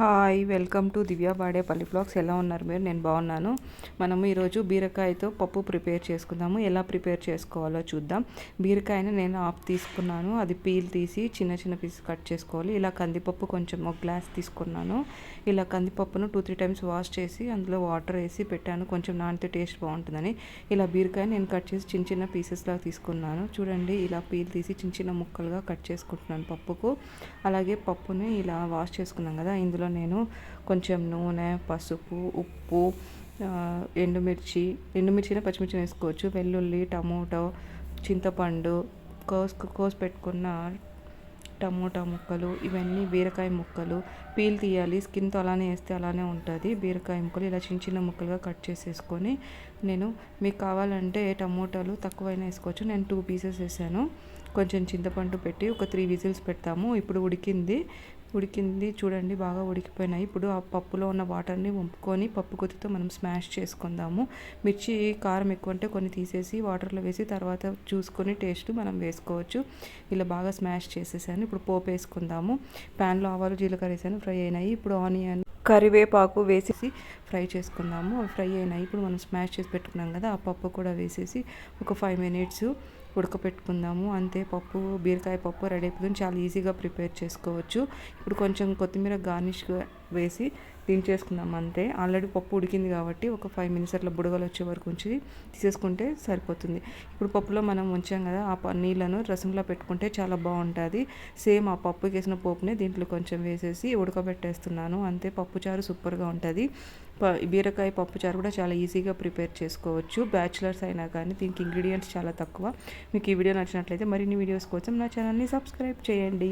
Hi welcome to Divya Badepalli blogs. ఎలా ఉన్నారు మీరు? నేను బాగున్నాను. మనము ఈరోజు బీరకాయతో పప్పు ప్రిపేర్ చేసుకుందాము. ఎలా ప్రిపేర్ చేసుకోవాలో చూద్దాం. బీరకాయని నేను ఆఫ్ తీసుకున్నాను. అది పీల్ తీసి చిన్న చిన్న పీస్ కట్ చేసుకోవాలి. ఇలా కందిపప్పు కొంచెం ఒక గ్లాస్ తీసుకున్నాను. ఇలా కందిపప్పును టూ త్రీ టైమ్స్ వాష్ చేసి అందులో వాటర్ వేసి పెట్టాను. కొంచెం నానితే టేస్ట్ బాగుంటుందని. ఇలా బీరకాయ నేను కట్ చేసి చిన్న చిన్న పీసెస్లా తీసుకున్నాను. చూడండి ఇలా పీల్ తీసి చిన్న చిన్న ముక్కలుగా కట్ చేసుకుంటున్నాను పప్పుకు. అలాగే పప్పుని ఇలా వాష్ చేసుకున్నాం కదా ఇందులో నేను కొంచెం నూనె పసుపు ఉప్పు ఎండుమిర్చి ఎండుమిర్చినే పచ్చిమిర్చి వేసుకోవచ్చు. వెల్లుల్లి టమోటో చింతపండు కోసు కోసి పెట్టుకున్న టమోటా ముక్కలు ఇవన్నీ బీరకాయ ముక్కలు. పీల్ తీయాలి. స్కిన్తో అలానే వేస్తే అలానే ఉంటుంది. బీరకాయ ముక్కలు ఇలా చిన్న చిన్న ముక్కలుగా కట్ చేసేసుకొని నేను మీకు కావాలంటే టమోటాలు తక్కువైనా వేసుకోవచ్చు. నేను టూ పీసెస్ వేసాను. కొంచెం చింతపండు పెట్టి ఒక త్రీ విజిల్స్ పెడతాము. ఇప్పుడు ఉడికింది. ఉడికింది చూడండి బాగా ఉడికిపోయినాయి. ఇప్పుడు ఆ పప్పులో ఉన్న వాటర్ని వంపుకొని పప్పు గుత్తితో మనం స్మాష్ చేసుకుందాము. మిర్చి కారం ఎక్కువ అంటే కొన్ని తీసేసి వాటర్లో వేసి తర్వాత చూసుకొని టేస్ట్ మనం వేసుకోవచ్చు. ఇలా బాగా స్మాష్ చేసేసాను. ఇప్పుడు పోపు వేసుకుందాము. ప్యాన్లో ఆవాలు జీలకర్ర వేసాను ఫ్రై అయినాయి. ఇప్పుడు ఆనియన్ కరివేపాకు వేసేసి ఫ్రై చేసుకుందాము. ఫ్రై అయినాయి. ఇప్పుడు మనం స్మాష్ చేసి పెట్టుకున్నాం కదా ఆ పప్పు కూడా వేసేసి ఒక ఫైవ్ మినిట్స్ ఉడకపెట్టుకుందాము. అంతే పప్పు బీరకాయ పప్పు రెడీ అయిపోతుంది. చాలా ఈజీగా ప్రిపేర్ చేసుకోవచ్చు. ఇప్పుడు కొంచెం కొత్తిమీర గార్నిష్ వేసి దించేసుకుందాం అంతే. ఆల్రెడీ పప్పు ఉడికింది కాబట్టి ఒక ఫైవ్ మినిట్స్ అట్లా బుడగలు వచ్చే వరకు ఉంచి తీసేసుకుంటే సరిపోతుంది. ఇప్పుడు పప్పులో మనం ఉంచాం కదా ఆ నీళ్ళను రసంలో పెట్టుకుంటే చాలా బాగుంటుంది. సేమ్ ఆ పప్పు వేసిన పోపునే దీంట్లో కొంచెం వేసేసి ఉడకబెట్టేస్తున్నాను. అంతే పప్పుచారు సూపర్గా ఉంటుంది. బీరకాయ పప్పుచారు కూడా చాలా ఈజీగా ప్రిపేర్ చేసుకోవచ్చు. బ్యాచిలర్స్ అయినా కానీ దీనికి ఇంగ్రీడియంట్స్ చాలా తక్కువ. మీకు ఈ వీడియో నచ్చినట్లయితే మరిన్ని వీడియోస్ కోసం నా ఛానల్ని సబ్స్క్రైబ్ చేయండి.